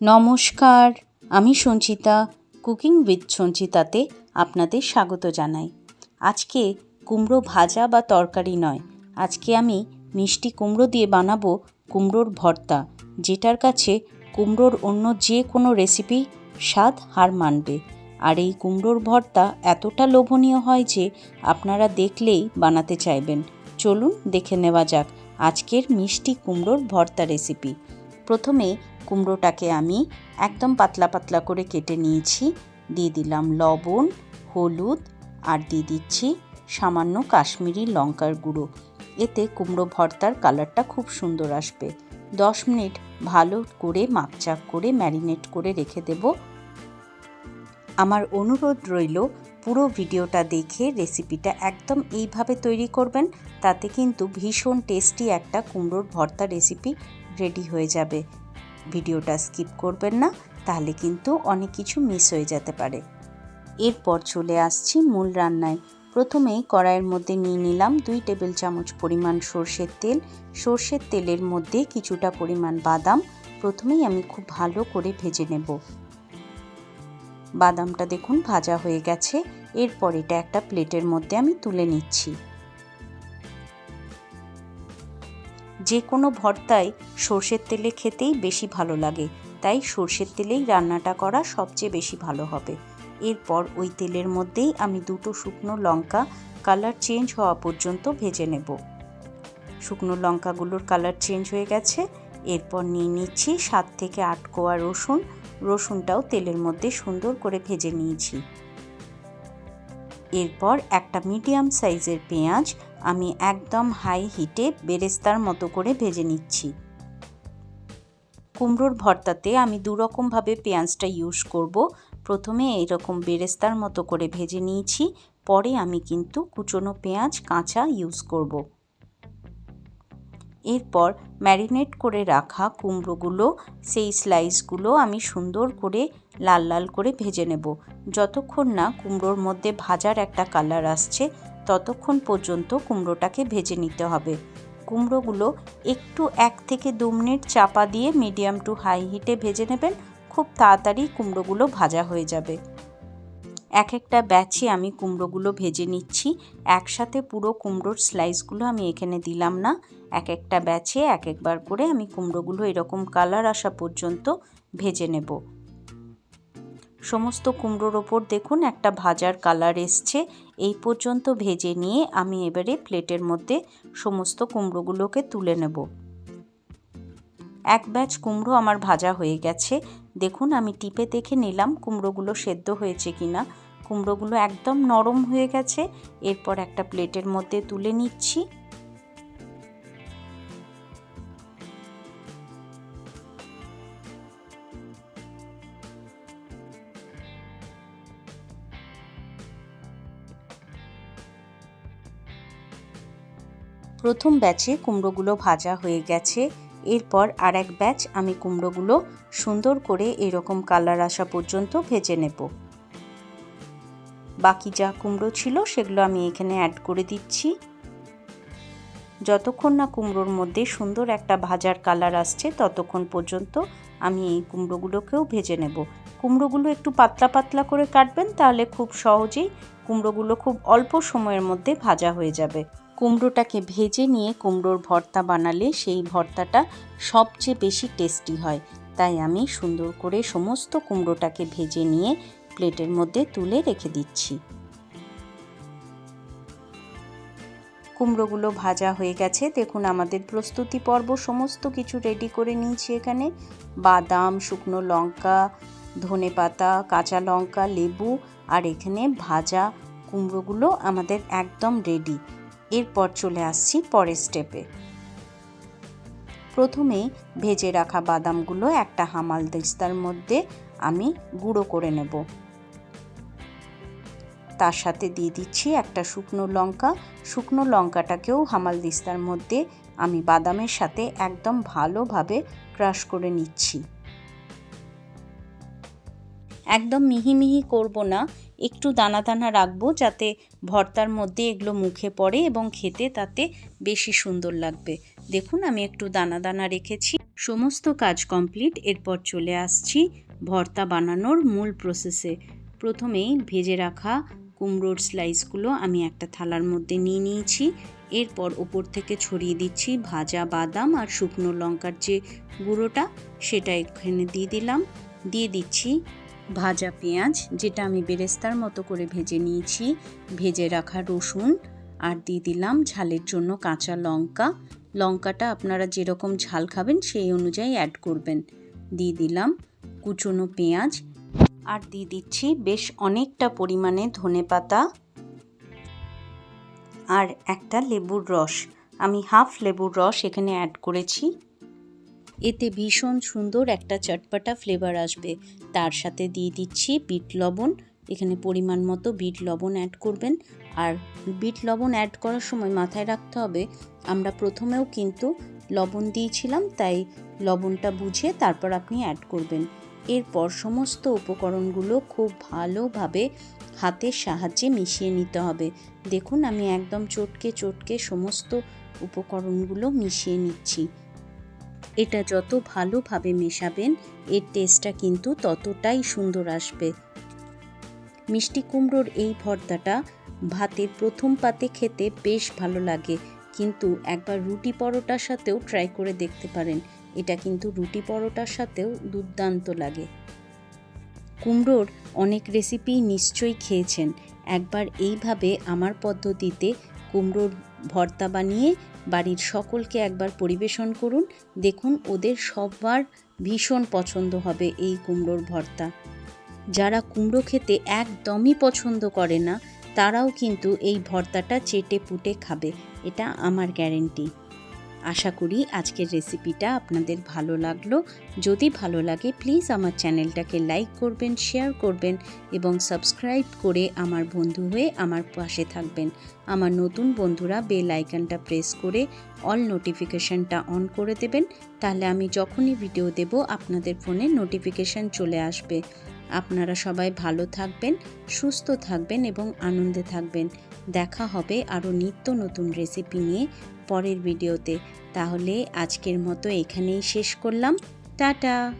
নমস্কার, আমি Sanchita, cooking with সঞ্চিতাতে আপনাদের স্বাগত জানাই। আজকে কুমড়ো ভাজা বা তরকারি নয়, আজকে আমি মিষ্টি কুমড়ো দিয়ে বানাবো কুমড়োর ভর্তা, যেটার কাছে কুমড়োর অন্য যে কোনো রেসিপি স্বাদ হার মানবে। আর এই কুমড়োর ভর্তা এতটা লোভনীয় হয় যে আপনারা দেখলেই বানাতে চাইবেন। চলুন দেখে নেওয়া যাক আজকের মিষ্টি কুমড়োর ভর্তা রেসিপি। প্রথমে কুমড়োটাকে আমি একদম পাতলা পাতলা করে কেটে নিয়েছি। দিয়ে দিলাম লবণ, হলুদ আর দিয়ে দিচ্ছি সামান্য কাশ্মীরি লঙ্কার গুঁড়ো। এতে কুমড়ো ভর্তার কালারটা খুব সুন্দর আসবে। দশ মিনিট ভালো করে মাকচাক করে ম্যারিনেট করে রেখে দেব। আমার অনুরোধ রইল, পুরো ভিডিওটা দেখে রেসিপিটা একদম এইভাবে তৈরি করবেন, তাতে কিন্তু ভীষণ টেস্টি একটা কুমড়োর ভর্তা রেসিপি রেডি হয়ে যাবে। ভিডিওটা স্কিপ করবেন না, তাহলে কিন্তু অনেক কিছু মিস হয়ে যেতে পারে। এরপর চলে আসছি মূল রান্নায়। প্রথমেই কড়াইয়ের মধ্যে নিয়ে নিলাম দুই টেবিল চামচ পরিমাণ সর্ষের তেল। সর্ষের তেলের মধ্যে কিছুটা পরিমাণ বাদাম। প্রথমেই আমি খুব ভালো করে ভেজে নেব। বাদামটা দেখুন ভাজা হয়ে গেছে। এরপর এটা একটা প্লেটের মধ্যে আমি তুলে নিচ্ছি। যে কোনো ভর্তায় সর্ষের তেলে খেতেই বেশি ভালো লাগে, তাই সর্ষের তেলেই রান্নাটা করা সবচেয়ে বেশি ভালো হবে। এরপর ওই তেলের মধ্যেই আমি দুটো শুকনো লঙ্কা কালার চেঞ্জ হওয়া পর্যন্ত ভেজে নেব। শুকনো লঙ্কাগুলোর কালার চেঞ্জ হয়ে গেছে, এরপর নিয়ে নিচ্ছি সাত থেকে আট কোয়া রসুন। রসুনটাও তেলের মধ্যে সুন্দর করে ভেজে নিয়েছি। এরপর একটা মিডিয়াম সাইজের পেঁয়াজ আমি একদম হাই হিটে বেরেস্তার মতো করে ভেজে নিচ্ছি। কুমড়োর ভর্তাতে আমি দুরকমভাবে পেঁয়াজটা ইউজ করব। প্রথমে এরকম বেরেস্তার মতো করে ভেজে নিয়েছি, পরে আমি কিন্তু কুচনো পেঁয়াজ কাঁচা ইউজ করব। এরপর ম্যারিনেট করে রাখা কুমড়োগুলো, সেই স্লাইসগুলো আমি সুন্দর করে লাল লাল করে ভেজে নেব। যতক্ষণ না কুমড়োর মধ্যে ভাজার একটা কালার আসছে, ততক্ষণ পর্যন্ত কুমড়োটাকে ভেজে নিতে হবে। কুমড়োগুলো একটু এক থেকে দু মিনিট চাপা দিয়ে মিডিয়াম টু হাই হিটে ভেজে নেবেন, খুব তাড়াতাড়ি কুমড়োগুলো ভাজা হয়ে যাবে। এক একটা ব্যাচে আমি কুমড়োগুলো ভেজে নিচ্ছি। একসাথে পুরো কুমড়োর স্লাইসগুলো আমি এখানে দিলাম না। এক একটা ব্যাচে এক একবার করে আমি কুমড়োগুলো এরকম কালার আসা পর্যন্ত ভেজে নেব। সমস্ত কুমড়োর ওপর দেখুন একটা ভাজার কালার এসছে। এই পর্যন্ত ভেজে নিয়ে আমি এবারে প্লেটের মধ্যে সমস্ত কুমড়োগুলোকে তুলে নেব। এক ব্যাচ কুমড়ো আমার ভাজা হয়ে গেছে। দেখুন আমি টিপে দেখে নিলাম কুমড়োগুলো সেদ্ধ হয়েছে কিনা। কুমড়োগুলো একদম নরম হয়ে গেছে। এরপর একটা প্লেটের মধ্যে তুলে নিচ্ছি। প্রথম ব্যাচে কুমড়োগুলো ভাজা হয়ে গেছে। এরপর আর এক ব্যাচ আমি কুমড়োগুলো সুন্দর করে এরকম কালার আসা পর্যন্ত ভেজে নেব। বাকি যা কুমড়ো ছিল সেগুলো আমি এখানে অ্যাড করে দিচ্ছি। যতক্ষণ না কুমড়োর মধ্যে সুন্দর একটা ভাজার কালার আসছে, ততক্ষণ পর্যন্ত আমি এই কুমড়োগুলোকেও ভেজে নেব। কুমড়োগুলো একটু পাতলা পাতলা করে কাটবেন, তাহলে খুব সহজেই কুমড়োগুলো খুব অল্প সময়ের মধ্যে ভাজা হয়ে যাবে। কুমড়োটাকে ভেজে নিয়ে কুমড়োর ভর্তা বানালে সেই ভর্তাটা সবচেয়ে বেশি টেস্টি হয়। তাই আমি সুন্দর করে সমস্ত কুমড়োটাকে ভেজে নিয়ে প্লেটের মধ্যে তুলে রেখে দিচ্ছি। কুমড়োগুলো ভাজা হয়ে গেছে। দেখুন, আমাদের প্রস্তুতি পর্ব সমস্ত কিছু রেডি করে নিয়েছি এখানে। বাদাম, শুকনো লঙ্কা, ধনে পাতা, কাঁচা লঙ্কা, লেবু আর এখানে ভাজা কুমড়োগুলো আমাদের একদম রেডি এরপর চলে আসছি পরের স্টেপে প্রথমে ভেজে রাখা বাদামগুলো একটা হামাল দিস্তার মধ্যে আমি গুঁড়ো করে নেব। তার সাথে দিয়ে দিচ্ছি একটা শুকনো লঙ্কা। শুকনো লঙ্কাটাকেও হামাল দিস্তার মধ্যে আমি বাদামের সাথে একদম ভালোভাবে ক্রাশ করে নিচ্ছি। একদম মিহি মিহি করব না, একটু দানা দানা রাখব যাতে ভর্তার মধ্যে এগুলো মুখে পড়ে এবং খেতে তাতে বেশি সুন্দর লাগবে। দেখুন, আমি একটু দানা দানা রেখেছি। সমস্ত কাজ কমপ্লিট, এরপর চলে আসছি ভর্তা বানানোর মূল প্রসেসে প্রথমেই ভেজে রাখা কুমড়োর স্লাইসগুলো আমি একটা থালার মধ্যে নিয়ে নিয়েছি। এরপর ওপর থেকে ছড়িয়ে দিচ্ছি ভাজা বাদাম আর শুকনো লঙ্কার যে গুঁড়োটা, সেটা এখানে দিয়ে দিলাম। দিয়ে দিচ্ছি ভাজা পেঁয়াজ, যেটা আমি বেরেস্তার মতো করে ভেজে নিয়েছি। ভেজে রাখা রসুন আর দিয়ে দিলাম ঝালের জন্য কাঁচা লঙ্কা। লঙ্কাটা আপনারা যেরকম ঝাল খাবেন সেই অনুযায়ী অ্যাড করবেন। দিয়ে দিলাম কুচনো পেঁয়াজ আর দিয়ে দিচ্ছি বেশ অনেকটা পরিমাণে ধনে পাতা আর একটা লেবুর রস। আমি হাফ লেবুর রস এখানে অ্যাড করেছি। এতে ভীষণ সুন্দর একটা চটপাটা ফ্লেভার আসবে। তার সাথে দিয়ে দিচ্ছি বিট লবণ। এখানে পরিমাণ মতো বিট লবণ অ্যাড করবেন। আর বিট লবণ অ্যাড করার সময় মাথায় রাখতে হবে, আমরা প্রথমেও কিন্তু লবণ দিয়েছিলাম, তাই লবণটা বুঝে তারপর আপনি অ্যাড করবেন। এরপর সমস্ত উপকরণগুলো খুব ভালোভাবে হাতের সাহায্যে মিশিয়ে নিতে হবে। দেখুন, আমি একদম চটকে চটকে সমস্ত উপকরণগুলো মিশিয়ে নিচ্ছি। এটা যত ভালোভাবে মেশাবেন, এর টেস্টটা কিন্তু ততটাই সুন্দর আসবে। মিষ্টি কুমড়োর এই ভর্তাটা ভাতের প্রথম পাতে খেতে বেশ ভালো লাগে। কিন্তু একবার রুটি পরোটার সাথেও ট্রাই করে দেখতে পারেন। এটা কিন্তু রুটি পরোটার সাথেও দুর্দান্ত লাগে। কুমড়োর অনেক রেসিপি নিশ্চয়ই খেয়েছেন। একবার এইভাবে আমার পদ্ধতিতে কুমড়োর ভর্তা বানিয়ে বাড়ির সকলকে একবার পরিবেশন করুন। দেখুন, ওদের সবার ভীষণ পছন্দ হবে এই কুমড়োর ভর্তা। যারা কুমড়ো খেতে একদমই পছন্দ করে না, তারাও কিন্তু এই ভর্তাটা চেটে পুটে খাবে। এটা আমার গ্যারেন্টি আশা করি আজকের রেসিপিটা আপনাদের ভালো লাগল। যদি ভালো লাগে প্লিজ আমার চ্যানেলটাকে লাইক করবেন শেয়ার করবেন এবং সাবস্ক্রাইব করে আমার বন্ধু হয়ে আমার পাশে থাকবেন। আমার নতুন বন্ধুরা বেল আইকনটা প্রেস করে অল নোটিফিকেশানটা অন করে দেবেন। তাহলে আমি যখনই ভিডিও দেব, আপনাদের ফোনে নোটিফিকেশান চলে আসবে। আপনারা সবাই ভালো থাকবেন, সুস্থ থাকবেন এবং আনন্দে থাকবেন। দেখা হবে আরও নিত্য নতুন রেসিপি নিয়ে পরের ভিডিওতে তাহলে আজকের মতো এখানেই শেষ করলাম। টাটা!